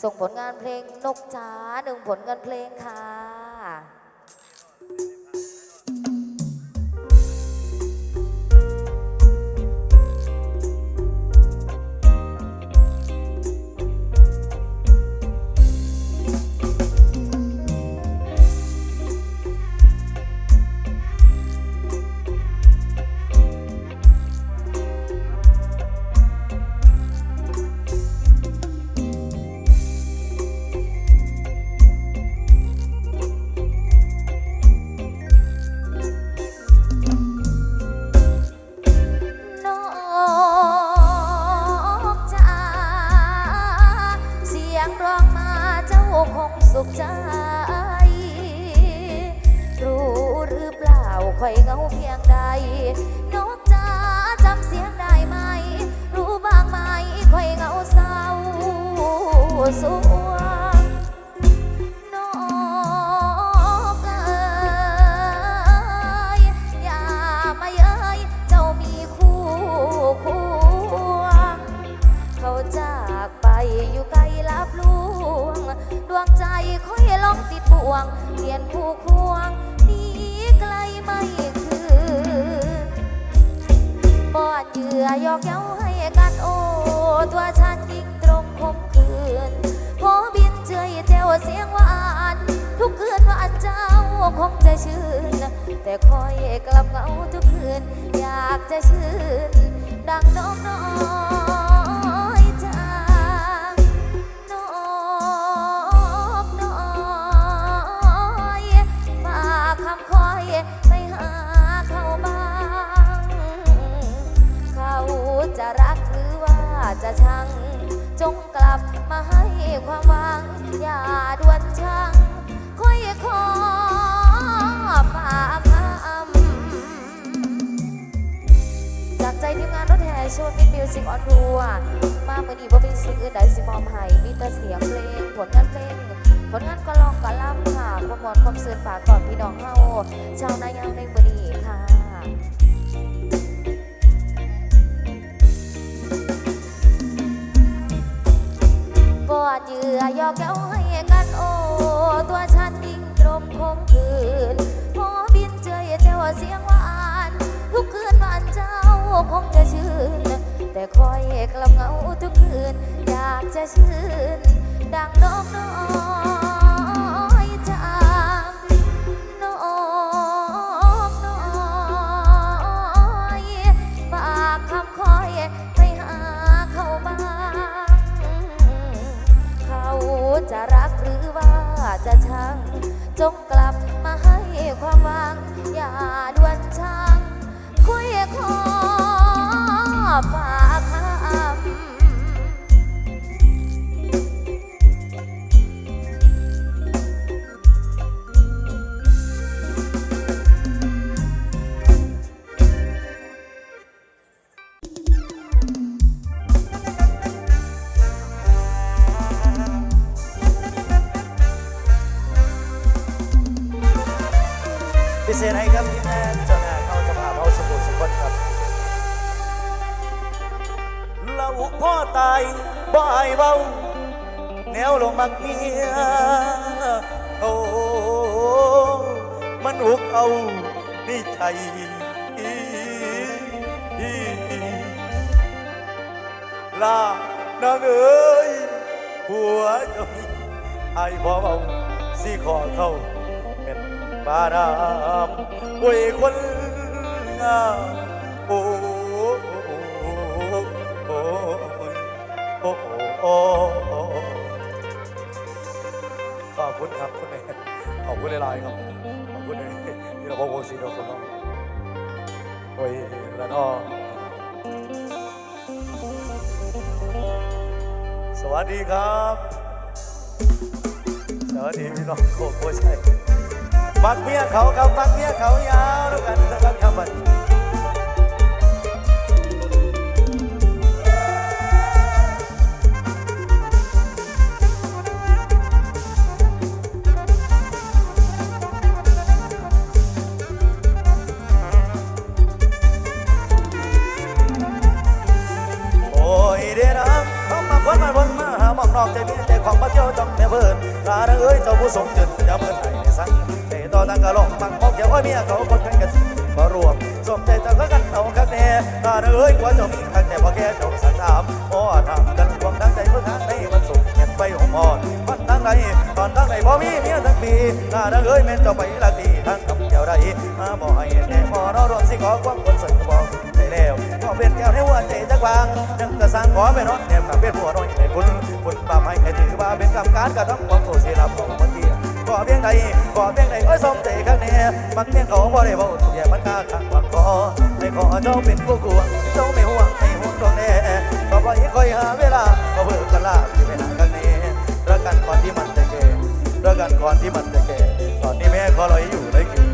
ส่งผลงานเพลงนกจ๋าหนึ่งผลงานเพลงค่ะ ข่อยเงาเพียงใดนกจ้าจำเสียงได้ไหม รู้บ้างไหมคอยเงาเศร้าสวง ดวงใจค่อยลองติดบ่วงเปลี่ยนผู้ควงหนีไกลไม่คืนป้อนเหยื่อยอกเย้าให้กันโอ้ตัวฉันยิ่งตรงคมคืนพอบินเจยเจ้าเสียงหวานทุกคืนว่าเจ้าคงจะชื่น แต่คอยกลับเหงาทุกคืน อยากจะชื่น ดังน้องน้อย ความหวัง อย่าด่วนชังค่อยขอฝากคำจากใจทีมงานรถแห่โชว์มิดมิวสิกออนทัวร์มาเมื่อนี้ว่าเป็นสิ่งอื่นใดสิมอมให้มีแต่เสียงเพลงผลงานเพลงผลงานก็ลองก็ล่ำค่ะความมวลความสื่อฝากก่อนพี่น้องเฮาชาวนายาวในมือนี้ ดเยื่อยอกแก้วให้กันโอ ตัวฉันยิ่งตรมคงคืนพอบินเจยเจ้าเสียงหวาน ทุกคืนวันเจ้าคงจะชื่น แต่คอยกลับเหงาทุกคืน อยากจะชื่น ดังนกน้อง จะชัง จงกลับมาให้ความหวัง อย่าด่วนชัง คุยขอฝาก เราพ่อตายบ่อายเบาแนวลงมักเมียโอ้มันอุกเอานี่ใจลานางเอ้ยหัวเจ้าไอ้พ่อเบาสิขอเข้าเป็นบารามโอ้ยคนงามโอ้ โอ้โอ้ขอบคุณครับคุณเอกขอบคุณหลายๆครับขอบคุณเลยที่เราบอกวงสีเราคนน้องโอ้ยแล้วก็สวัสดีครับ สวัสดีพี่น้องโคโคชัยมักเมียเขากับมักเมียเขายาวแล้วกันนะครับครับ อกใจเมียใจของมาเที่ยวจ้องแม่เพิ่นลาเด้อเอ้ยเจ้าผู้สมจิตอย่าเพิ่นให้ในสังเตต่อตั้งกะลองมังมอกเกี่ยวไอ้เมียเขาคนกันกันบ่รวมสมใจเจ้าก็กันเอาคักแน่ลาเด้อเอ้ยกว่าเจ้ามีคักแต่พอแค่เจ้าสักถามอ้อทำกันความตั้งใจเพื่อทางในวันสุขเห็นไปหอมอ่อนมันตั้งใดตอนตั้งใดบ่มีเมียทั้งปีลาเด้อเอ้ยแม่เจ้าไปลักดีทางคำเดียวใดมาบ่ให้แน่พอเรารวมสิขอความคนสนบอก แล้วก็เป็นแก้วให้หัวใจจักวางยังกระสังขอไปนอนแนมกับเป็นผัวน้อยให้คุณคุณป้าให้ให้ถือว่าเป็นกรรมการกระทำความโตเสียรับของเมื่อกี้ขอเพียงใดขอเพียงใดโอ้ยสมใจข้างแน่มันเพียงเขาบ่ได้บอกแย่มันกล้าขังหวังขอให้ขอเจ้าเป็นผู้กวงเจ้าไม่ห่วงไม่ห่วงดวงแน่ก็ปล่อยคอยหาเวลาก็เบิกกันลาที่ไปหาข้างนี้รักกันก่อนที่มันจะเก่รักกันก่อนที่มันจะแก่ตอนนี้แม่ขอลอยอยู่เลยกิน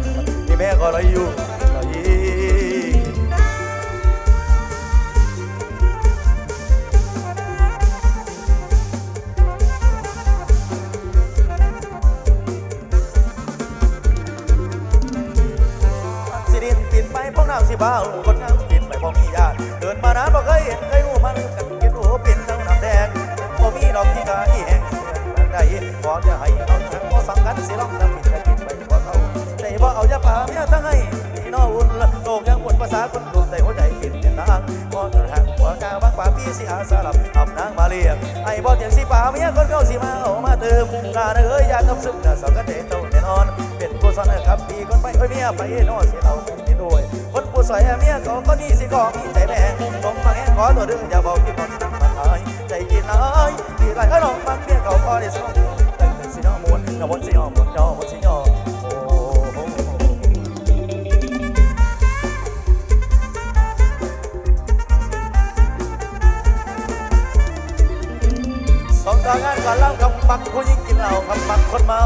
นี่แม่ขอลอยอยู่ลอย สิบ้าคนงามปิดไปพอมีญาติเดินมานานบ่เคยเห็นเคยหูมันกันเก็บหูปิดทั้งน้ำแดงบ่มีดอกที่กาอีแห้งมันได้ขอจะให้เอาทั้งบ่สำคัญสิลองทำผิดกันกินไปบ่เขาใจบ่เอาจะป่าเมียทั้งให้พี่น้องอุ่นโลกยังปวดภาษาคนรวมใจหัวใจกินเป็นทางบ่กระหักหัวกาบักป่าพี่สิอาสาลับทำนางมาเรียกไอ้บ่เตียงสิป่าเมียคนเก่าสิมาเอามาเติมลาเอ้ยอยากกับซึมน่ะสาวกันเดเจ้าแน่นอนเป็นผู้สอนครับพี่คนไปโอ้ยเมียไปนอนสิเรา ด้วย คนผู้สวยเมียก็ก็นี่สิก็มีใจแดงต้องมาแง่ขอตัวดึงอย่าบอกที่คนตั้งมาทายใจกินน้อยดีไรก็ลองมักเมียเขาพอได้สองแต่งเป็นสิน้องมวนอย่าบนสิยองมบนยอมบนสิยอมโอ้สองตางานก่อนเล่าคำปักผู้หญิงกินเหล้าคำปักคนเมา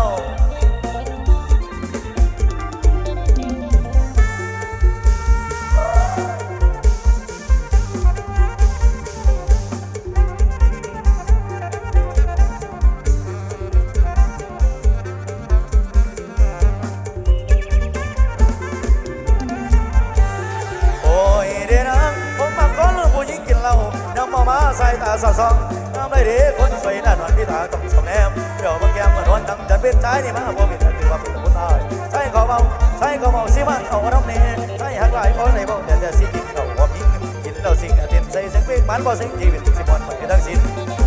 มาสาสะซองน้ำได้ดีคนสวยด้านหวานพี่ตาต้องสมแนมเดี๋ยวบางแก้มมือนวันตั้งจันเป็นใจนี่มาบ่เป็นถือว่าเป็นคนตายใช่เขาเมาใช่เขาเมาสิมันเอาน้ำเนใช่หักหลายคนในบ่แต่จะสิกินเขาบ่พิงกินแล้วสิ่งอาเตียนใส่เสียงเพลงมันบ่เสียงชีวิตสิบอนไปทั้งสิ้น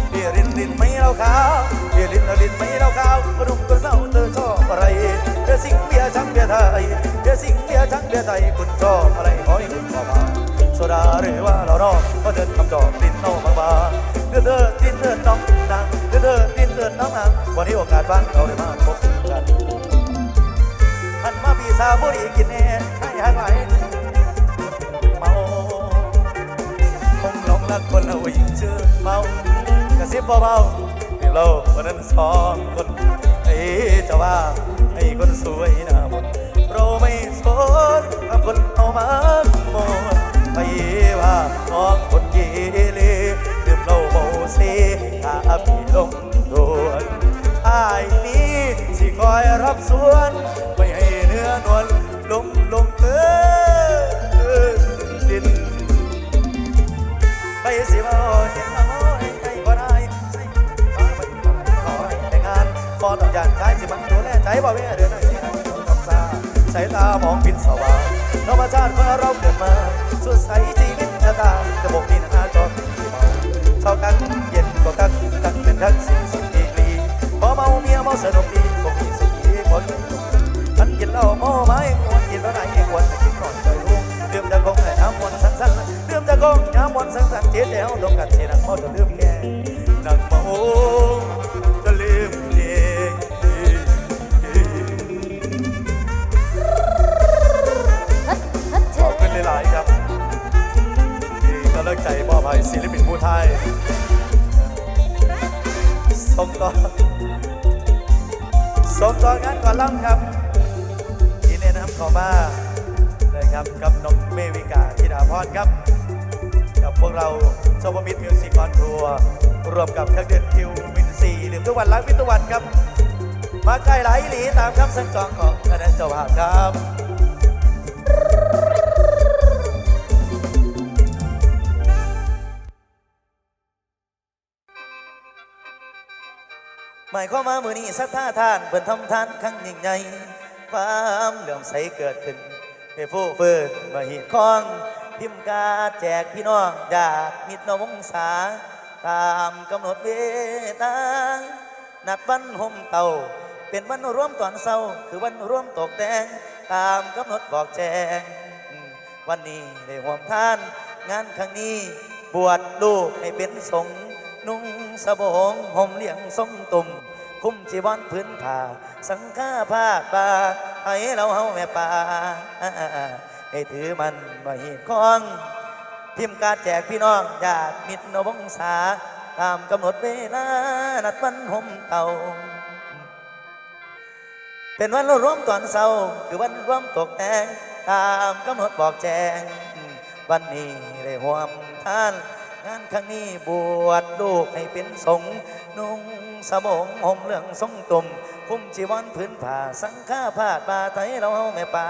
เบียรินรินไม่เราขาวเบียรินรินไม่เราขาวกระดุมกระเซ้าเธอชอบอะไรเบียสิ่งเบียช่างเบียไทยเบียสิ่งเบียช่างเบียไทยคุณชอบอะไรขอให้คุณขอมาโซดาหรือว่าเรานอกก็เดินคำจอบดินโนบางบาง เดินเดินนเดินน้องนางเดินเดินดินเดินน้องนางวันนี้โอกาสบ้างเราได้มาพบกันหันมาปีสาวบุรีกินแน่ให้หายไปเมาคงหลงรักคนเรายิ่งเชื่อเมากระซิบเบาๆเดี๋ยวเราวันนั้นสองคนไอ้เจ้าว่าไอ้คนสวยหน้ามนเราไม่สนกับคนเอามาโมไปว่าน้องคนเกเร เหล้าเมาเซถ้าพี่ลงโดนอายนี้สิคอยรับสวนไม่ให้เนื้อนวลลงลงเออดินไปสิว่าเห็นมาให้ใครบ่ได้ใส่ขอให้ขอให้แต่งานพอต้องยานใจสิมันดูแลใจบ่แม่เดือนไหนสิให้ต้องกับซาสายตามองพินสว่างธรรมชาติของเราเกิดมาสดใสชีวิตชะตาจะบอกนี่นะจอ มที่เมาชอบกันเย็นก็กันกันเป็นทักสิ่งสิ่งดีกรีพอเมาเมียเมาสนุกดีคงมีสุขีคนฉันกินเหล้าเมาไม้มวนกินแล้วไหนควรกินก่อนใจลูกเรื่องจะคงแต่น้ำมวนสั้นๆเรื่องจะคงน้ำมวนสั้นๆเจ็ดแล้วตรงกันเสียนักเมาจะลืมแก่นักเมาจะลืมเองฮัดฮัดเธขอบคุณหลายๆครับที่กำลังใจมอบให้ศิลปินผู้ไทย ส่งต่อส่งต่องานก่อนล่ำครับที่แนะนำเข้ามานะครับกับน้องเมวิกาธิดาพรครับ กับพวกเราโซบมิดมิวสิกออนทัวร์รวมกับเครื่องเดือนคิววินซีหรือทุกวันล้างวิทุกวันครับ มาใกล้หลายหลีตามคำสั่งจองของคณะเจ้าภาพครับ หมายความว่ามือนี้สัทธาทานเปินทำทานครั้งยิ่งใหญ่ความเหลื่อมใสเกิดขึ้นให้ฟูเฟินมาหีดคองพิมกาแจกพี่น้องญาติมิตรนวงศาตามกำหนดเวลานัดวันห่มเตาเป็นวันร่วมตอนเศร้า คือวันร่วมตกแต่งตามกำหนดบอกแจง วันนี้ได้ห่วมท่าน งานครั้งนี้บวชลูกให้เป็นสงฆ์นุ่ง สบงห่มเลี้ยงทรงตุ่มคุ้มจีวรพื้นผ้าสังฆาผ้าป่าให้เราเฮาแม่ป่าให้ถือมันมาหีดคล้อง พิมพ์การแจกพี่น้องญาติมิตรนวงศาตามกำหนดเวลา นัดวันห่มเตาเป็นวันร่วมตอนเศร้าคือวันร่วมตกแต่งตามกำหนดบอกแจง วันนี้ได้ห่วมท่าน งานครั้งนี้บวชลูกให้เป็นสงฆ์นุ่งสบงห่มเหลืองทรงตุ่มคุ้มจีวรพื้นผ้าสังฆาผ้าบาไทยเราเฮาแม่ป่า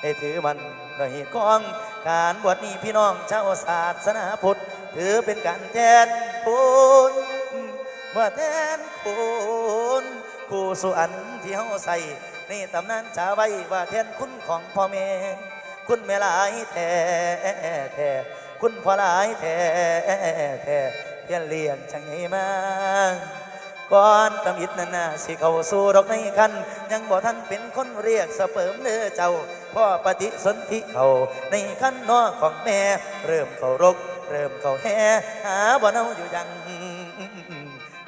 ให้ถือมันโดยกอง การบวชนี้พี่น้องชาวศาสนาพุทธ ถือเป็นการแทนคุณเมื่อแทนคุณครูสุอันที่เฮาใส่ในตำนานชาไว้ว่าแทนคุณของพ่อแม่คุณแม่หลายแท้แท้ คุณพ่อหลายแท้แท้เพียนเลี้ยงช่างให้มาก่อนตำอิดนานาสิเข้าสู่ดอกในคัน ยังบ่ท่านเป็นคนเรียกสเปิมเนื้อเจ้าพ่อปฏิสนธิเขาในคันนอของแม่ เริ่มเขารก เริ่มเขาแห่หาบ่เนาอยู่ยัง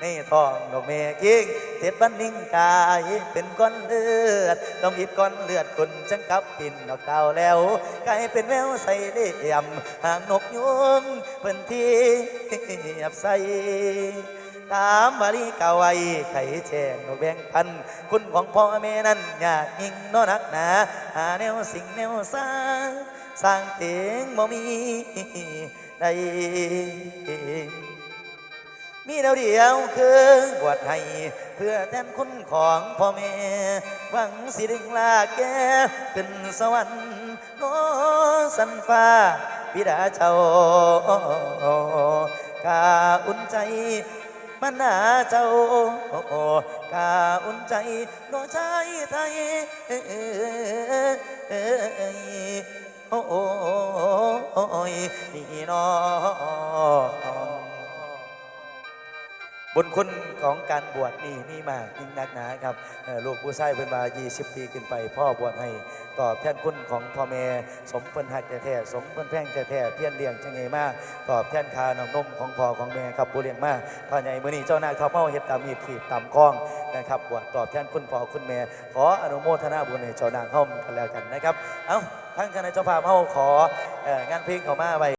ในท้องดอกแม่กิ้งเจ็ดบันนิ่งกายเป็นก้อนเลือด ต้องอิดก้อนเลือดคนจังกับปินดอกดาวแล้วกลายเป็นแววใส่เลี่ยมหางนกยุงพื้นที่บใสตามบาลีเก่าไว้ไข่แช่งนแบ่งพัน คุณของพ่อแม่นั้นอยากยิ่งนอนักหนาหาแนวสิ่งแนวสร้างสร้างเตียงบ่มีใด มีแนวเดียวคือบวชให้เพื่อแทนคุณของพ่อแม่หวังสิดึงลาแกขึ้นสวรรค์โนสันฟ้าบิดาเจ้ากาอุ่นใจมันหนาเจ้ากาอุ่นใจน้อชายไทยโอ้ยนี่น้อ บุญคุณของการบวชนี่มีมากยิ่งนักหนาครับลูกผู้ชายเป็นมา 20 ปีขึ้นไป พ่อบวชให้ตอบแทนคุณของพ่อแม่สมเพิ่นหักแท้ๆสมเพิ่นแพงแท้ๆเพี้ยนเลี้ยงจังไงมากตอบแทนคานมนมของพ่อของแม่ครับบุเรียงมากพ่อใหญ่มื้อนี้เจ้านาคทอเมาเฮ็ดตามมีดขีดตามคล้องนะครับบวชตอบแทนคุณพ่อคุณแม่ขออนุโมทนาบุญในเจ้านางเฮากันแล้วกันนะครับเอ้าทั้งคณะเจ้าภาพเฮาขอองานเพลงเขามาไว้